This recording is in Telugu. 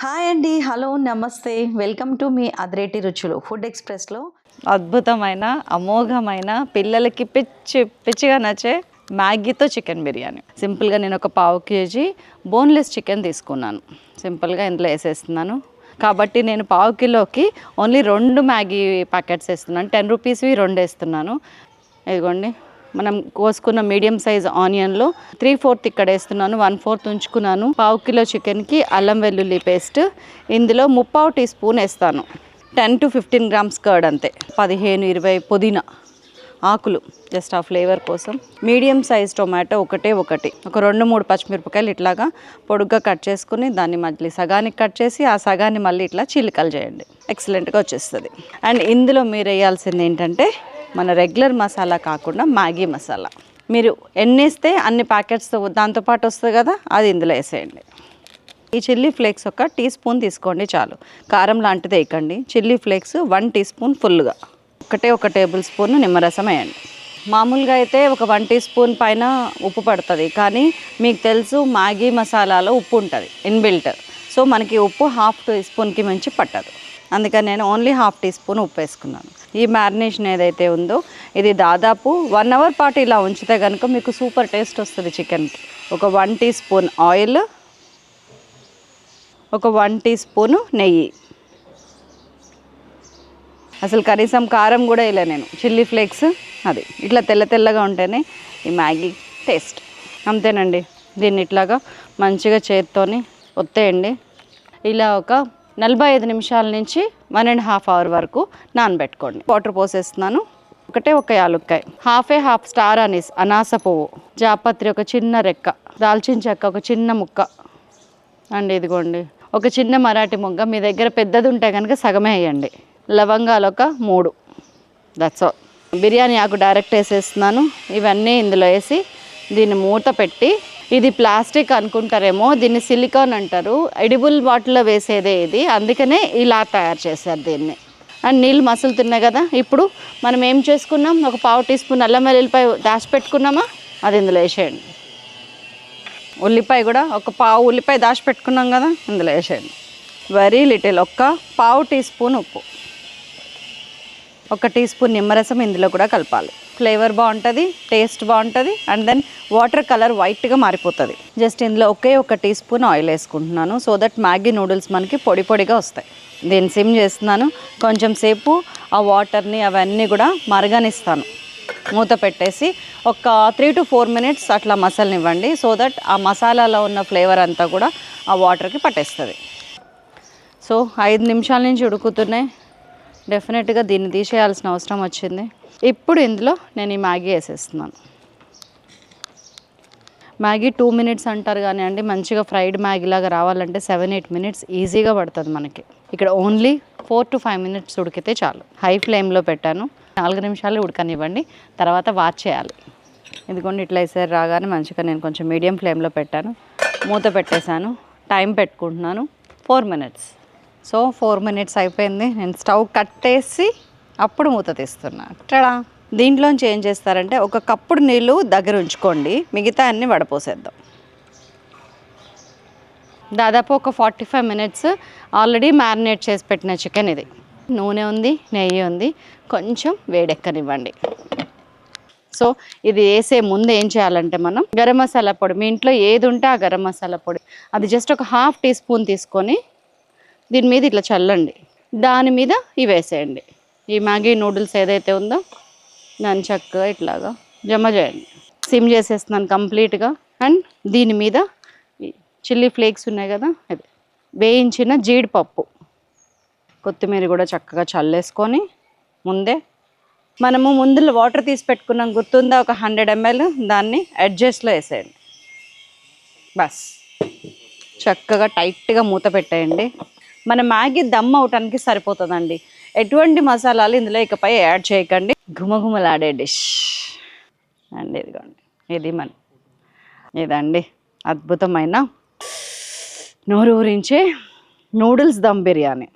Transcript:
హాయ్ అండి. హలో నమస్తే. వెల్కమ్ టు మీ అదిరేటి రుచులు. ఫుడ్ ఎక్స్ప్రెస్లో అద్భుతమైన అమోఘమైన పిల్లలకి పిచ్చి పిచ్చిగా నచ్చే మ్యాగీతో చికెన్ బిర్యానీ. సింపుల్గా నేను ఒక పావు కేజీ బోన్లెస్ చికెన్ తీసుకున్నాను. సింపుల్గా ఇందులో వేసేస్తున్నాను. కాబట్టి నేను పావు కిలోకి ఓన్లీ రెండు మ్యాగీ ప్యాకెట్స్ వేస్తున్నాను. టెన్ రూపీస్వి రెండు వేస్తున్నాను. ఇదిగోండి. మనం కోసుకున్న మీడియం సైజ్ ఆనియన్లో త్రీ ఫోర్త్ ఇక్కడ వేస్తున్నాను వన్ ఫోర్త్ ఉంచుకున్నాను. పావు కిలో చికెన్కి అల్లం వెల్లుల్లి పేస్ట్ ఇందులో ముప్పావు టీ స్పూన్ వేస్తాను. Ten to fifteen grams curd అంతే. పదిహేను ఇరవై పుదీనా ఆకులు జస్ట్ ఆ ఫ్లేవర్ కోసం. మీడియం సైజ్ టొమాటో ఒకటే ఒకటి. ఒక రెండు మూడు పచ్చిమిరపకాయలు ఇట్లాగా పొడుగ్గా కట్ చేసుకుని దాన్ని మళ్ళీ సగానికి కట్ చేసి ఆ సగాన్ని మళ్ళీ ఇట్లా చిలికలు చేయండి. ఎక్సలెంట్గా వచ్చేస్తుంది. అండ్ ఇందులో మీరు వేయాల్సింది ఏంటంటే మన రెగ్యులర్ మసాలా కాకుండా మ్యాగీ మసాలా. మీరు ఎన్ని వేస్తే అన్ని ప్యాకెట్స్ దాంతోపాటు వస్తుంది కదా అది ఇందులో వేసేయండి. ఈ చిల్లీ ఫ్లేక్స్ ఒక టీ స్పూన్ తీసుకోండి చాలు. కారం లాంటిది వేయకండి. Chilli flakes one teaspoon ఫుల్గా. ఒకటే ఒక టేబుల్ స్పూన్ నిమ్మరసం వేయండి. మామూలుగా అయితే ఒక వన్ టీ స్పూన్ పైన ఉప్పు పడుతుంది కానీ మీకు తెలుసు మ్యాగీ మసాలాలో ఉప్పు ఉంటుంది ఇన్బిల్ట్. సో మనకి ఉప్పు హాఫ్ టీ స్పూన్కి మించి పట్టదు. అందుకని నేను ఓన్లీ హాఫ్ టీ స్పూన్ ఉప్పు వేసుకున్నాను. ఈ మ్యారినేషన్ ఏదైతే ఉందో ఇది దాదాపు వన్ అవర్ పాటు ఇలా ఉంచితే కనుక మీకు సూపర్ టేస్ట్ వస్తుంది చికెన్కి ఒక వన్ టీ స్పూన్ ఆయిల్ ఒక వన్ టీ స్పూను నెయ్యి. అసలు కనీసం కారం కూడా ఇలా నేను. చిల్లీ ఫ్లేక్స్ అది. ఇట్లా తెల్ల తెల్లగా ఉంటేనే ఈ మ్యాగీ టేస్ట్. అంతేనండి. దీన్ని ఇట్లాగా మంచిగా చేత్తోని ఒత్తేయండి. ఇలా ఒక నలభై ఐదు నిమిషాల నుంచి వన్ అండ్ హాఫ్ అవర్ వరకు నానబెట్టుకోండి. వాటర్ పోసేస్తున్నాను. ఒకటే ఒక యాలుక్కాయ. Half a half star anise అనాస పువ్వు. జాపత్రి ఒక చిన్న రెక్క. దాల్చిన చెక్క ఒక చిన్న ముక్క. అండి ఇదిగోండి. ఒక చిన్న మరాఠీ మొగ్గ. మీ దగ్గర పెద్దది ఉంటే కనుక సగమే వేయండి. లవంగాలు ఒక మూడు. దట్స్ ఆల్ బిర్యానీ ఆకు డైరెక్ట్ వేసేస్తున్నాను. ఇవన్నీ ఇందులో వేసి దీన్ని మూత పెట్టి ఇది ప్లాస్టిక్ అనుకుంటారేమో దీన్ని సిలికాన్ అంటారు. ఎడిబుల్ బాటిల్లో వేసేదే ఇది. అందుకనే ఇలా తయారు చేశారు దీన్ని. అండ్ నీళ్ళు మసులుతున్నాయి కదా. ఇప్పుడు మనం ఏం చేసుకున్నాం? ఒక పావు టీ స్పూన్ అల్లం వెల్లుల్లిపాయ దాచి పెట్టుకున్నామా అది ఇందులో వేసేయండి. ఉల్లిపాయ కూడా ఒక పావు ఉల్లిపాయ దాచి పెట్టుకున్నాం కదా ఇందులో వేసేయండి. వెరీ లిటిల్ ఒక్క పావు టీ స్పూన్ ఉప్పు. ఒక టీ స్పూన్ నిమ్మరసం ఇందులో కూడా కలపాలి. ఫ్లేవర్ బాగుంటుంది టేస్ట్ బాగుంటుంది అండ్ దెన్ వాటర్ కలర్ వైట్గా మారిపోతుంది. జస్ట్ ఇందులో ఒకే ఒక టీ స్పూన్ ఆయిల్ వేసుకుంటున్నాను. సో దట్ మ్యాగీ నూడిల్స్ మనకి పొడి పొడిగా వస్తాయి. దీన్ని సిమ్ చేస్తున్నాను. కొంచెం సేపు ఆ వాటర్ని అవన్నీ కూడా మరగనిస్తాను. మూత పెట్టేసి ఒక త్రీ టు ఫోర్ మినిట్స్ అట్లా మసాలనివ్వండి. సో దట్ ఆ మసాలాలో ఉన్న ఫ్లేవర్ అంతా కూడా ఆ వాటర్కి పట్టేస్తుంది. సో ఐదు నిమిషాల నుంచి ఉడుకుతున్నాయి. డెఫినెట్గా దీన్ని తీసేయాల్సిన అవసరం వచ్చింది. ఇప్పుడు ఇందులో నేను ఈ మ్యాగీ వేసేస్తున్నాను. మ్యాగీ టూ మినిట్స్ అంటారు కానీ అండి మంచిగా ఫ్రైడ్ మ్యాగీ లాగా రావాలంటే సెవెన్ ఎయిట్ మినిట్స్ ఈజీగా పడుతుంది మనకి. ఇక్కడ only four to five minutes ఉడికితే చాలు. హై ఫ్లేమ్లో పెట్టాను. నాలుగు నిమిషాలు ఉడకనివ్వండి తర్వాత వాచ్ చేయాలి. ఇదిగోండి ఇట్లా వేసారు రాగానే మంచిగా నేను కొంచెం మీడియం ఫ్లేమ్లో పెట్టాను. మూత పెట్టేశాను. టైం పెట్టుకుంటున్నాను. Four minutes. So four minutes అయిపోయింది. నేను స్టవ్ కట్టేసి అప్పుడు మూత తీస్తున్నా. అట్టడా దీంట్లోంచి ఏం చేస్తారంటే ఒక కప్పుడు నీళ్ళు దగ్గర ఉంచుకోండి. మిగతా అన్ని వడపోసేద్దాం. దాదాపు ఒక forty five minutes already marinate చేసి పెట్టిన చికెన్ ఇది. నూనె ఉంది నెయ్యి ఉంది. కొంచెం వేడెక్కనివ్వండి. సో ఇది వేసే ముందు ఏం చేయాలంటే మనం గరం మసాలా పొడి మీ ఇంట్లో ఏది ఉంటే ఆ గరం మసాలా పొడి అది జస్ట్ ఒక హాఫ్ టీ స్పూన్ తీసుకొని దీని మీద ఇట్లా చల్లండి. దాని మీద ఇవి వేసేయండి. ఈ మ్యాగీ నూడిల్స్ ఏదైతే ఉందో దాన్ని చక్కగా ఇట్లాగా జమ చేయండి. సిమ్ చేసేస్తున్నాను కంప్లీట్గా. అండ్ దీని మీద చిల్లీ ఫ్లేక్స్ ఉన్నాయి కదా అది వేయించిన జీడిపప్పు. కొత్తిమీర కూడా చక్కగా చల్లేసుకొని ముందే మనము ముందులో వాటర్ తీసి పెట్టుకున్నాం గుర్తుందా? ఒక హండ్రెడ్ ఎంఎల్ దాన్ని అడ్జస్ట్లో వేసేయండి. బస్. చక్కగా టైట్గా మూత పెట్టేయండి. మన మ్యాగీ దమ్ అవటానికి సరిపోతుందండి. ఎటువంటి మసాలాలు ఇందులో ఇకపై యాడ్ చేయకండి. ఘుమఘుమలాడే డిష్. అండి ఇదిగోండి ఇది మన ఇదండి అద్భుతమైన నోరు ఊరించే నూడిల్స్ దమ్ బిర్యానీ.